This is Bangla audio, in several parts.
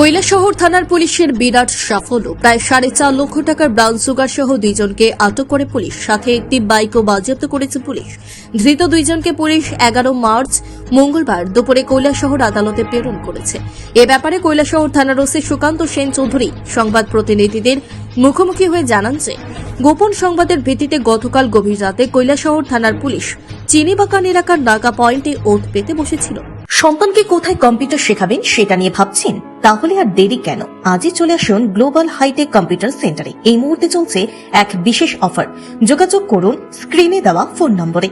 কৈলাসহর থানার পুলিশের বিরাট সাফল্য। প্রায় সাড়ে চার লক্ষ টাকার ব্রাউন সুগার সহ দুইজনকে আটক করে পুলিশ। সাথে একটি বাইকও বাজেয়াপ্ত করেছে পুলিশ। ধৃত দুইজনকে পুলিশ এগারো মার্চ মঙ্গলবার দুপুরে কৈলাসহর আদালতে প্রেরণ করেছে। এ ব্যাপারে কৈলাসহর থানার ওসি সুকান্ত সেন চৌধুরী সংবাদ প্রতিনিধিদের মুখোমুখি হয়ে জানান যে, গোপন সংবাদের ভিত্তিতে গতকাল গভীর রাতে কৈলাসহর থানার পুলিশ চিনিবাগান এলাকার নাগা পয়েন্টে ওত পেতে বসেছিল। সন্তানকে কোথায় কম্পিউটার শেখাবেন সেটা নিয়ে ভাবছেন? তাহলে আর দেরি কেন? আজই চলে আসুন গ্লোবাল হাইটেক কম্পিউটার সেন্টারে। এই মুহূর্তে চলছে এক বিশেষ অফার। যোগাযোগ করুন স্ক্রিনে দেওয়া ফোন নম্বরে।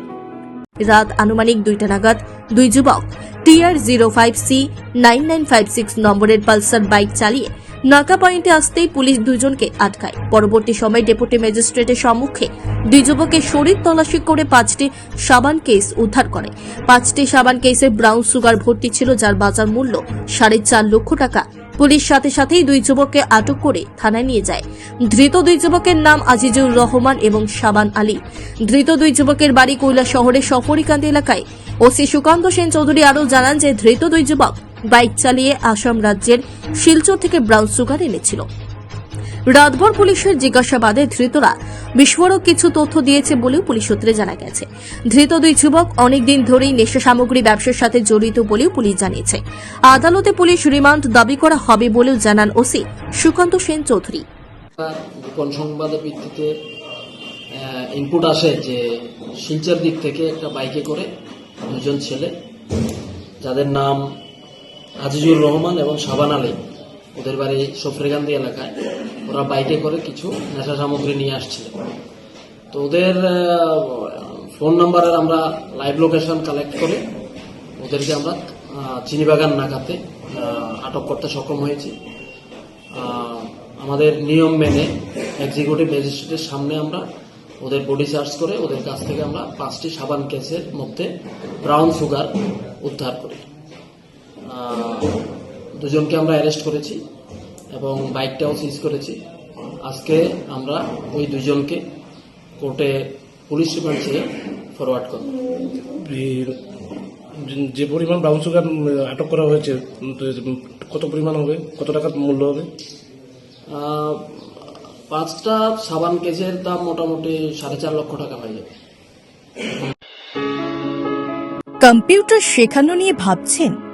রাত আনুমানিক দুইটা নাগাদ, দুই যুবক, TR zero five C nine nine five six নম্বরের পালসার বাইক চালিয়ে নাকা পয়েন্টে আসতেই পুলিশ দুজনকে আটকায়। পরবর্তী সময় ডেপুটি ম্যাজিস্ট্রেটের সম্মুখে দুই যুবকের শরীর তল্লাশি করে পাঁচটি সাবান কেস উদ্ধার করে। পাঁচটি সাবান কেসে ব্রাউন সুগার ভর্তি ছিল, যার বাজার মূল্য সাড়ে চার লক্ষ টাকা। পুলিশ সাথে সাথেই দুই যুবককে আটক করে থানায় নিয়ে যায়। ধৃত দুই যুবকের নাম আজিজুর রহমান এবং সাবান আলী। ধৃত দুই যুবকের বাড়ি কৈলা শহরের সফরিকান্দি এলাকায়। ওসি সুকান্ত সেন চৌধুরী আরও জানান যে, ধৃত দুই যুবক বাইক চালিয়ে আসাম রাজ্যের শিলচর থেকে ব্রাউন সুগার এনেছিল। রাতভর পুলিশের জিজ্ঞাসাবাদে ধৃতরা বিস্ফোরক কিছু তথ্য দিয়েছে বলেও পুলিশ সূত্রে জানা গেছে। ধৃত দুই যুবক অনেকদিন ধরেই নেশা সামগ্রী ব্যবসার সাথে জড়িত বলেও পুলিশ জানিয়েছে। আদালতে পুলিশ রিমান্ড দাবি করা হবে বলেও জানান ওসি সুকান্ত সেন চৌধুরী। গোপন সংবাদের ভিত্তিতে ইনপুট আসে যে শিলচর দিক থেকে একটা বাইকে করে দুজন ছেলে, যাদের নাম আজিজুর রহমান এবং শাবান আলী ওদের বাড়ি সফরেগান্দি এলাকায়। ওরা বাইকে করে কিছু নেশা সামগ্রী নিয়ে আসছিল। তো ওদের ফোন নাম্বারের আমরা লাইভ লোকেশন কালেক্ট করে ওদেরকে আমরা চিনিবাগান নাকাতে আটক করতে সক্ষম হয়েছি। আমাদের নিয়ম মেনে এক্সিকিউটিভ ম্যাজিস্ট্রেটের সামনে আমরা ওদের বডি সার্চ করে ওদের কাছ থেকে আমরা পাঁচটি সাবান কেসের মধ্যে ব্রাউন সুগার উদ্ধার করি। দুজনকে আমরা অ্যারেস্ট করেছি এবং বাইকটাও সিজ করেছি। আজকে আমরা ওই দুজনকে কোর্টে পুলিশ রিমান্ড চেয়ে ফরওয়ার্ড করব। যে- যে পরিমাণ ব্রাউন সুগার আটক করা হয়েছে কত পরিমাণ হবে? কত টাকা মূল্য হবে? পাঁচটা সাবান কেজের দাম মোটামুটি সাড়ে চার লক্ষ টাকা হয়ে যাবে। কম্পিউটার শেখানো নিয়ে ভাবছেন?